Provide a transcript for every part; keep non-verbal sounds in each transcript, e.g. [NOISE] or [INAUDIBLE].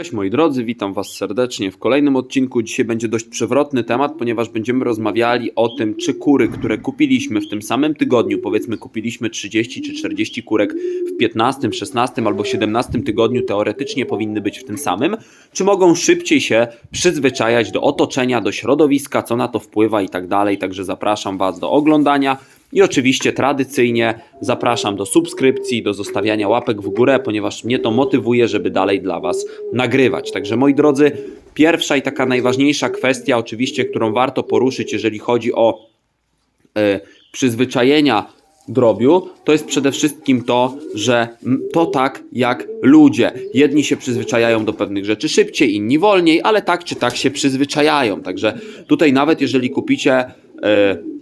Cześć moi drodzy, witam Was serdecznie w kolejnym odcinku. Dzisiaj będzie dość przewrotny temat, ponieważ będziemy rozmawiali o tym, czy kury, które kupiliśmy w tym samym tygodniu, powiedzmy kupiliśmy 30 czy 40 kurek w 15, 16 albo 17 tygodniu, teoretycznie powinny być w tym samym, czy mogą szybciej się przyzwyczajać do otoczenia, do środowiska, co na to wpływa i tak dalej. Także zapraszam Was do oglądania. I oczywiście tradycyjnie zapraszam do subskrypcji, do zostawiania łapek w górę, ponieważ mnie to motywuje, żeby dalej dla Was nagrywać. Także moi drodzy, pierwsza i taka najważniejsza kwestia, oczywiście, którą warto poruszyć, jeżeli chodzi o e, przyzwyczajenia drobiu, to jest przede wszystkim to, że to tak jak ludzie. Jedni się przyzwyczajają do pewnych rzeczy szybciej, inni wolniej, ale tak czy tak się przyzwyczajają. Także tutaj nawet jeżeli kupicie e,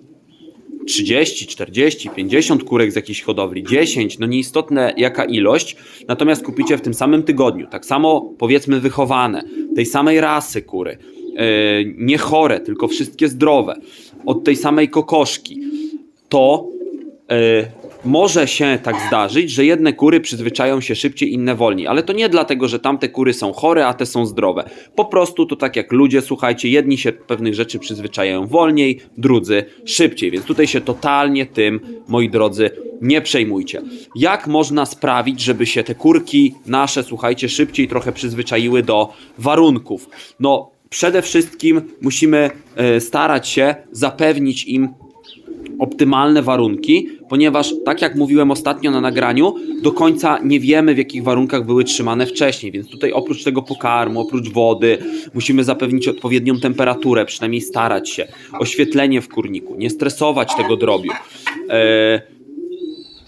30, 40, 50 kurek z jakiejś hodowli, 10, no nieistotne jaka ilość, natomiast kupicie w tym samym tygodniu, tak samo powiedzmy wychowane, tej samej rasy kury, yy, nie chore, tylko wszystkie zdrowe, od tej samej kokoszki, to yy, może się tak zdarzyć, że jedne kury przyzwyczają się szybciej, inne wolniej, ale to nie dlatego, że tamte kury są chore, a te są zdrowe. Po prostu to tak jak ludzie, słuchajcie, jedni się pewnych rzeczy przyzwyczajają wolniej, drudzy szybciej, więc tutaj się totalnie tym, moi drodzy, nie przejmujcie. Jak można sprawić, żeby się te kurki nasze, słuchajcie, szybciej trochę przyzwyczaiły do warunków? No, przede wszystkim musimy e, starać się zapewnić im optymalne warunki, ponieważ tak jak mówiłem ostatnio na nagraniu, do końca nie wiemy w jakich warunkach były trzymane wcześniej, więc tutaj oprócz tego pokarmu, oprócz wody, musimy zapewnić odpowiednią temperaturę, przynajmniej starać się, oświetlenie w kurniku, nie stresować tego drobiu. E,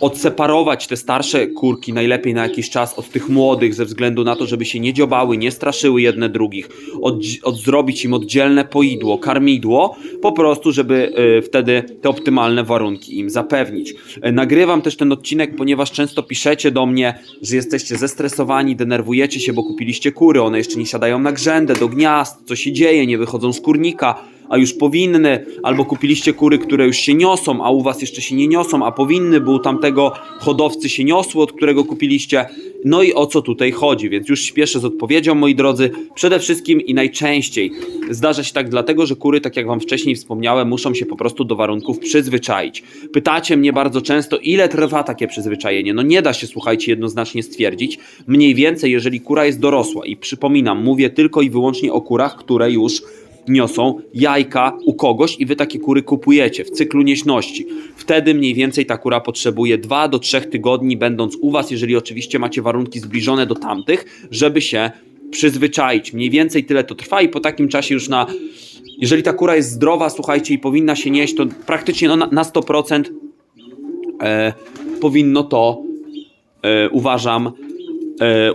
odseparować te starsze kurki najlepiej na jakiś czas od tych młodych, ze względu na to, żeby się nie dziobały, nie straszyły jedne drugich, od, odzrobić im oddzielne poidło, karmidło, po prostu, żeby y, wtedy te optymalne warunki im zapewnić. Y, nagrywam też ten odcinek, ponieważ często piszecie do mnie, że jesteście zestresowani, denerwujecie się, bo kupiliście kury, one jeszcze nie siadają na grzędę, do gniazd, co się dzieje, nie wychodzą z kurnika, a już powinny, albo kupiliście kury, które już się niosą, a u was jeszcze się nie niosą, a powinny, bo u tamtego hodowcy się niosły, od którego kupiliście. No i o co tutaj chodzi? Więc już śpieszę z odpowiedzią, moi drodzy. Przede wszystkim i najczęściej zdarza się tak dlatego, że kury, tak jak wam wcześniej wspomniałem, muszą się po prostu do warunków przyzwyczaić. Pytacie mnie bardzo często, ile trwa takie przyzwyczajenie? No nie da się, słuchajcie, jednoznacznie stwierdzić. Mniej więcej, jeżeli kura jest dorosła i przypominam, mówię tylko i wyłącznie o kurach, które już niosą jajka u kogoś i wy takie kury kupujecie w cyklu nieśności. Wtedy mniej więcej ta kura potrzebuje 2 do 3 tygodni, będąc u was, jeżeli oczywiście macie warunki zbliżone do tamtych, żeby się przyzwyczaić. Mniej więcej tyle to trwa i po takim czasie już na. Jeżeli ta kura jest zdrowa, słuchajcie, i powinna się nieść, to praktycznie no, na, na 100% e, powinno to, e, uważam,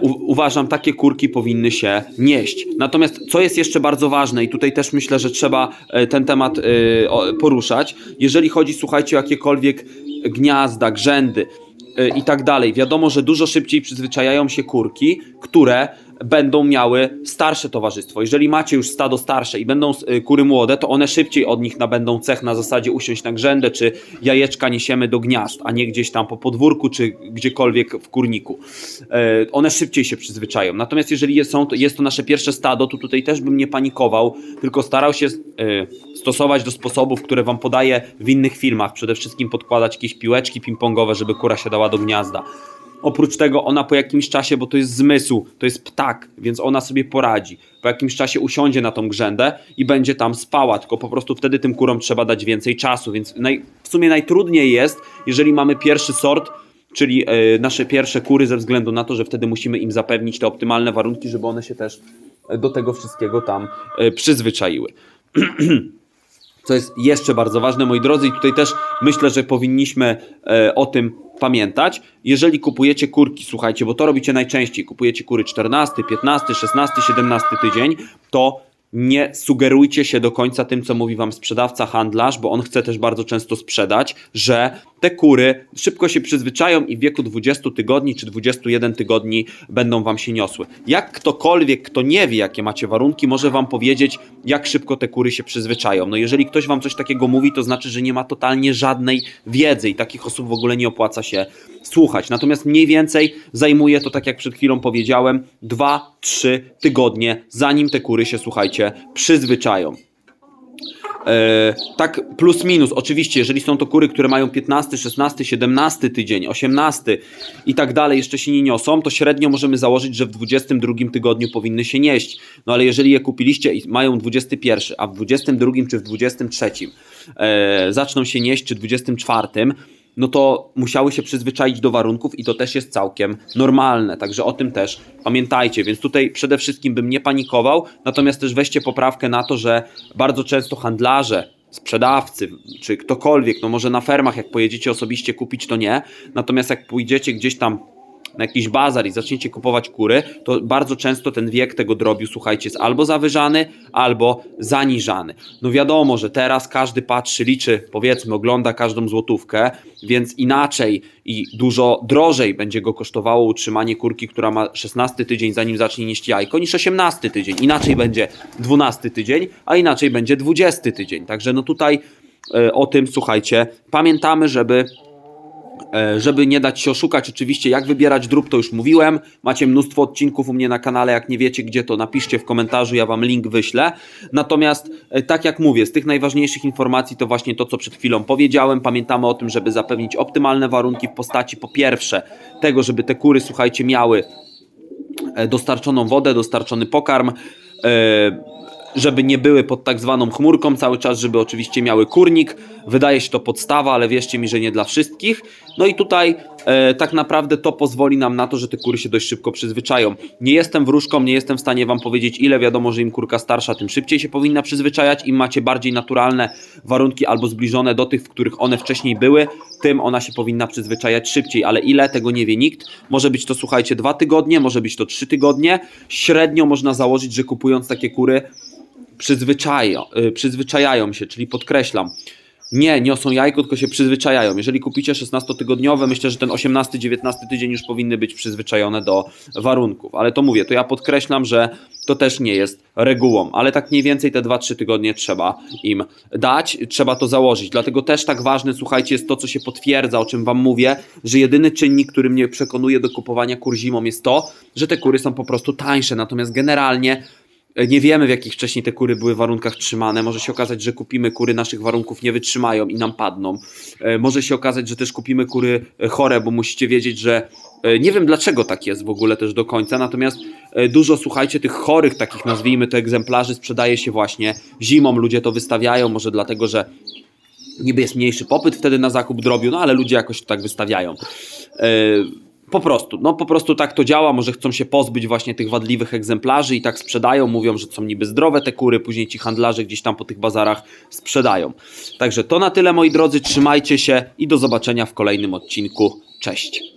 u, uważam, takie kurki powinny się nieść. Natomiast co jest jeszcze bardzo ważne, i tutaj też myślę, że trzeba e, ten temat e, poruszać, jeżeli chodzi, słuchajcie, o jakiekolwiek gniazda, grzędy e, i tak dalej. Wiadomo, że dużo szybciej przyzwyczajają się kurki, które będą miały starsze towarzystwo. Jeżeli macie już stado starsze i będą y, kury młode, to one szybciej od nich nabędą cech na zasadzie usiąść na grzędę, czy jajeczka niesiemy do gniazd, a nie gdzieś tam po podwórku, czy gdziekolwiek w kurniku. E, One szybciej się przyzwyczają. Natomiast jeżeli są, jest to nasze pierwsze stado, to tutaj też bym nie panikował, tylko starał się e, stosować do sposobów, które wam podaję w innych filmach. Przede wszystkim podkładać jakieś piłeczki ping-pongowe, żeby kura się dała do gniazda. Oprócz tego ona po jakimś czasie, bo to jest zmysł, to jest ptak, więc ona sobie poradzi. Po jakimś czasie usiądzie na tą grzędę i będzie tam spała, tylko po prostu wtedy tym kurom trzeba dać więcej czasu, więc naj, w sumie najtrudniej jest, jeżeli mamy pierwszy sort, czyli e, nasze pierwsze kury ze względu na to, że wtedy musimy im zapewnić te optymalne warunki, żeby one się też do tego wszystkiego tam e, przyzwyczaiły. [CLEARS THROAT] Co jest jeszcze bardzo ważne, moi drodzy, i tutaj też myślę, że powinniśmy e, o tym pamiętać. Jeżeli kupujecie kurki, słuchajcie, bo to robicie najczęściej, kupujecie kury 14, 15, 16, 17 tydzień, to nie sugerujcie się do końca tym, co mówi wam sprzedawca, handlarz, bo on chce też bardzo często sprzedać, że te kury szybko się przyzwyczają i w wieku 20 tygodni czy 21 tygodni będą wam się niosły. Jak ktokolwiek, kto nie wie, jakie macie warunki, może wam powiedzieć, jak szybko te kury się przyzwyczają. No jeżeli ktoś wam coś takiego mówi, to znaczy, że nie ma totalnie żadnej wiedzy i takich osób w ogóle nie opłaca się słuchać. Natomiast mniej więcej zajmuje to, tak jak przed chwilą powiedziałem, 2-3 tygodnie, zanim te kury się, słuchajcie, przyzwyczają. E, tak plus minus, oczywiście, jeżeli są to kury, które mają 15, 16, 17 tydzień, 18 i tak dalej, jeszcze się nie niosą, to średnio możemy założyć, że w 22 tygodniu powinny się nieść. No ale jeżeli je kupiliście i mają 21, a w 22 czy w 23 e, zaczną się nieść, czy 24, no to musiały się przyzwyczaić do warunków i to też jest całkiem normalne. Także o tym też pamiętajcie. Więc tutaj przede wszystkim bym nie panikował, natomiast też weźcie poprawkę na to, że bardzo często handlarze, sprzedawcy czy ktokolwiek, no może na fermach, jak pojedziecie osobiście kupić, to nie. Natomiast jak pójdziecie gdzieś tam na jakiś bazar i zaczniecie kupować kury, to bardzo często ten wiek tego drobiu, słuchajcie, jest albo zawyżany, albo zaniżany. No wiadomo, że teraz każdy patrzy, liczy, powiedzmy, ogląda każdą złotówkę, więc inaczej i dużo drożej będzie go kosztowało utrzymanie kurki, która ma 16 tydzień, zanim zacznie nieść jajko, niż 18 tydzień. Inaczej będzie 12 tydzień, a inaczej będzie 20 tydzień. Także no tutaj e, o tym, słuchajcie, pamiętamy, żeby Żeby nie dać się oszukać, oczywiście, jak wybierać drób, to już mówiłem. Macie mnóstwo odcinków u mnie na kanale. Jak nie wiecie, gdzie to, napiszcie w komentarzu, ja wam link wyślę. Natomiast, e, tak jak mówię, z tych najważniejszych informacji to właśnie to, co przed chwilą powiedziałem. Pamiętamy o tym, żeby zapewnić optymalne warunki w postaci, po pierwsze, tego, żeby te kury, słuchajcie, miały e, dostarczoną wodę, dostarczony pokarm. Żeby nie były pod tak zwaną chmurką cały czas, żeby oczywiście miały kurnik. Wydaje się to podstawa, ale wierzcie mi, że nie dla wszystkich. No i tutaj e, tak naprawdę to pozwoli nam na to, że te kury się dość szybko przyzwyczają. Nie jestem wróżką, nie jestem w stanie wam powiedzieć ile. Wiadomo, że im kurka starsza, tym szybciej się powinna przyzwyczajać. Im macie bardziej naturalne warunki albo zbliżone do tych, w których one wcześniej były, tym ona się powinna przyzwyczajać szybciej, ale ile tego nie wie nikt. Może być to, słuchajcie, dwa tygodnie, może być to trzy tygodnie. Średnio można założyć, że kupując takie kury, przyzwyczają, y, przyzwyczajają się, czyli podkreślam, nie niosą jajko, tylko się przyzwyczajają. Jeżeli kupicie 16-tygodniowe, myślę, że ten 18-19 tydzień już powinny być przyzwyczajone do warunków. Ale to mówię, to ja podkreślam, że to też nie jest regułą, ale tak mniej więcej te 2-3 tygodnie trzeba im dać, trzeba to założyć. Dlatego też tak ważne, słuchajcie, jest to, co się potwierdza, o czym Wam mówię, że jedyny czynnik, który mnie przekonuje do kupowania kur zimą jest to, że te kury są po prostu tańsze. Natomiast generalnie Nie wiemy, w jakich wcześniej te kury były warunkach trzymane. Może się okazać, że kupimy kury, naszych warunków nie wytrzymają i nam padną. E, Może się okazać, że też kupimy kury e, chore, bo musicie wiedzieć, że e, nie wiem dlaczego tak jest w ogóle też do końca, natomiast e, dużo, słuchajcie, tych chorych, takich nazwijmy to egzemplarzy, sprzedaje się właśnie zimą. Ludzie to wystawiają, może dlatego, że niby jest mniejszy popyt wtedy na zakup drobiu, no ale ludzie jakoś to tak wystawiają. Po prostu, no po prostu tak to działa, może chcą się pozbyć właśnie tych wadliwych egzemplarzy i tak sprzedają, mówią, że są niby zdrowe te kury, później ci handlarze gdzieś tam po tych bazarach sprzedają. Także to na tyle moi drodzy, trzymajcie się i do zobaczenia w kolejnym odcinku. Cześć!